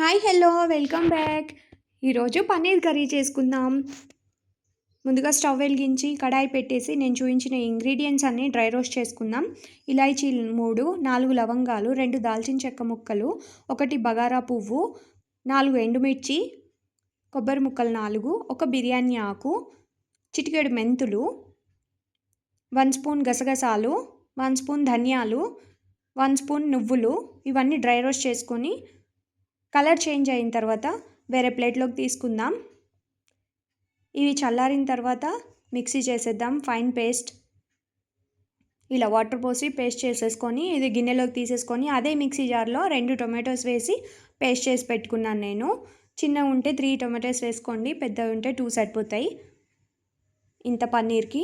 Hi hello welcome back. ఈరోజు paneer curry చేసుకుందాం. ముందుగా స్టవ్ వెలిగించి కడాయి పెట్టేసి నేను చూపించిన ఇంగ్రీడియంట్స్ అన్నీ డ్రై రోస్ట్ చేసుకుందాం. ఇలాచీలు మూడు నాలుగు లవంగాలు రెండు దాల్చిన చెక్క ముక్కలు ఒకటి బగారా పువ్వు నాలుగు ఎండుమిర్చి కొబ్బరి ముక్కలు నాలుగు ఒక బిర్యానీ ఆకు చిటికెడు మెంతులు వన్ స్పూన్ గసగసాలు వన్ స్పూన్ ధనియాలు వన్ స్పూన్ నువ్వులు ఇవన్నీ డ్రై రోస్ట్ చేసుకొని కలర్ చేంజ్ అయిన తర్వాత వేరే ప్లేట్లోకి తీసుకుందాం. ఇవి చల్లారిన తర్వాత మిక్సీ చేసేద్దాం ఫైన్ పేస్ట్. ఇలా వాటర్ పోసి పేస్ట్ చేసేసుకొని ఇది గిన్నెలోకి తీసేసుకొని అదే మిక్సీ జార్లో రెండు టొమాటోస్ వేసి పేస్ట్ చేసి పెట్టుకున్నాను నేను. చిన్నగా ఉంటే త్రీ టొమాటోస్ వేసుకోండి పెద్దగా ఉంటే టూ సరిపోతాయి. ఇంత పన్నీర్కి.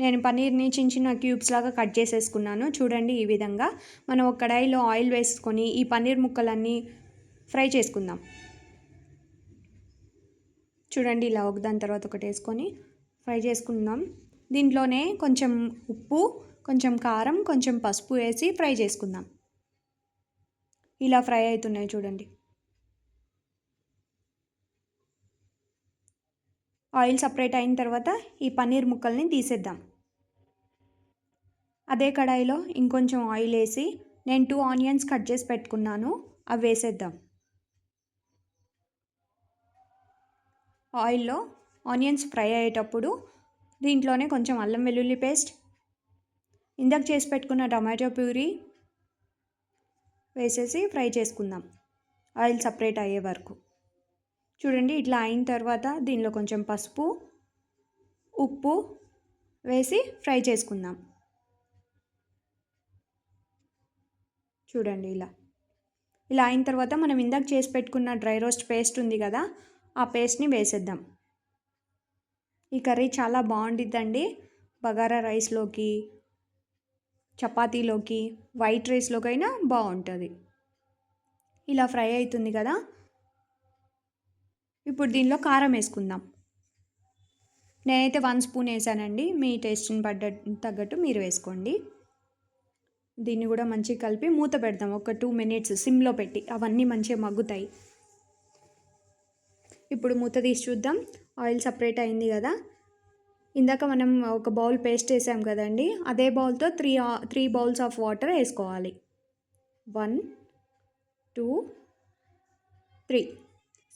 నేను పన్నీర్ని చిన్న చిన్న క్యూబ్స్ లాగా కట్ చేసేసుకున్నాను. చూడండి ఈ విధంగా. మనం ఒక కడాయిలో ఆయిల్ వేసుకొని ఈ పన్నీర్ ముక్కలన్నీ ఫ్రై చేసుకుందాం. చూడండి ఇలా ఒకదాని తర్వాత ఒకటి వేసుకొని ఫ్రై చేసుకుందాం. దీంట్లోనే కొంచెం ఉప్పు కొంచెం కారం కొంచెం పసుపు వేసి ఫ్రై చేసుకుందాం. ఇలా ఫ్రై అవుతున్నాయి చూడండి. ఆయిల్ సపరేట్ అయిన తర్వాత ఈ పన్నీర్ ముక్కల్ని తీసేద్దాం. అదే కడాయిలో ఇంకొంచెం ఆయిల్ వేసి నేను టూ ఆనియన్స్ కట్ చేసి పెట్టుకున్నాను. అవి వేసేద్దాం. ఆయిల్లో ఆనియన్స్ ఫ్రై అయ్యేటప్పుడు దీంట్లోనే కొంచెం అల్లం వెల్లుల్లి పేస్ట్ ఇందాక చేసి పెట్టుకున్న టమాటో ప్యూరీ వేసేసి ఫ్రై చేసుకుందాం. ఆయిల్ సపరేట్ అయ్యే వరకు. చూడండి ఇట్లా అయిన తర్వాత దీనిలో కొంచెం పసుపు ఉప్పు వేసి ఫ్రై చేసుకుందాం. చూడండి ఇలా. ఇలా అయిన తర్వాత మనం ఇందాక చేసి పెట్టుకున్న డ్రై రోస్ట్ పేస్ట్ ఉంది కదా ఆ పేస్ట్ని వేసేద్దాం. ఈ కర్రీ చాలా బాగుండిద్దండి. బగారా రైస్లోకి చపాతీలోకి వైట్ రైస్లోకైనా బాగుంటుంది. ఇలా ఫ్రై అవుతుంది కదా. ఇప్పుడు దీనిలో కారం వేసుకుందాం. నేనైతే వన్ స్పూన్ వేసానండి. మీ టేస్ట్ని పడ్డ తగ్గట్టు మీరు వేసుకోండి. దీన్ని కూడా మంచిగా కలిపి మూత పెడదాం ఒక టూ మినిట్స్ సిమ్లో పెట్టి. అవన్నీ మంచిగా మగ్గుతాయి. ఇప్పుడు మూత తీసి చూద్దాం. ఆయిల్ సపరేట్ అయింది కదా. ఇందాక మనం ఒక బౌల్ పేస్ట్ వేసాం కదండి. అదే బౌల్తో three three bowls of water వేసుకోవాలి. వన్ టూ త్రీ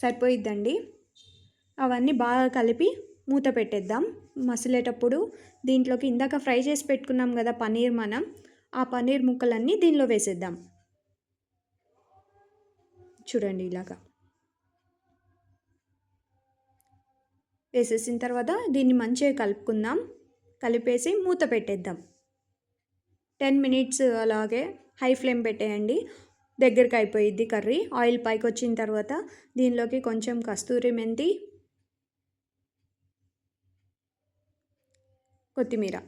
సరిపోయిద్దండి. అవన్నీ బాగా కలిపి మూత పెట్టేద్దాం. మసిలేటప్పుడు దీంట్లోకి ఇందాక ఫ్రై చేసి పెట్టుకున్నాం కదా పనీర్ మనం. ఆ పన్నీర్ ముక్కలన్నీ దీనిలో వేసేద్దాం. చూడండి ఇలాగా. వేసేసిన తర్వాత దీన్ని మంచిగా కలుపుకుందాం. కలిపేసి మూత పెట్టేద్దాం. టెన్ మినిట్స్ అలాగే హై ఫ్లేమ్ పెట్టేయండి. దగ్గరికి అయిపోయిద్ది కర్రీ. ఆయిల్ పైకి వచ్చిన తర్వాత దీనిలోకి కొంచెం కస్తూరి మెంతి కొత్తిమీర.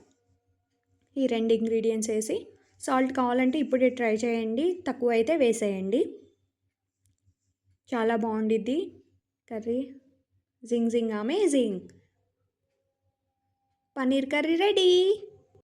ఈ రెండు ఇంగ్రీడియంట్స్ వేసి సాల్ట్ కావాలంటే ఇప్పుడే ట్రై చేయండి. తక్కువ అయితే వేసేయండి. చాలా బాగుండిద్ది. కర్రీ జింగ్ జింగ్ అమేజింగ్ పన్నీర్ కర్రీ రెడీ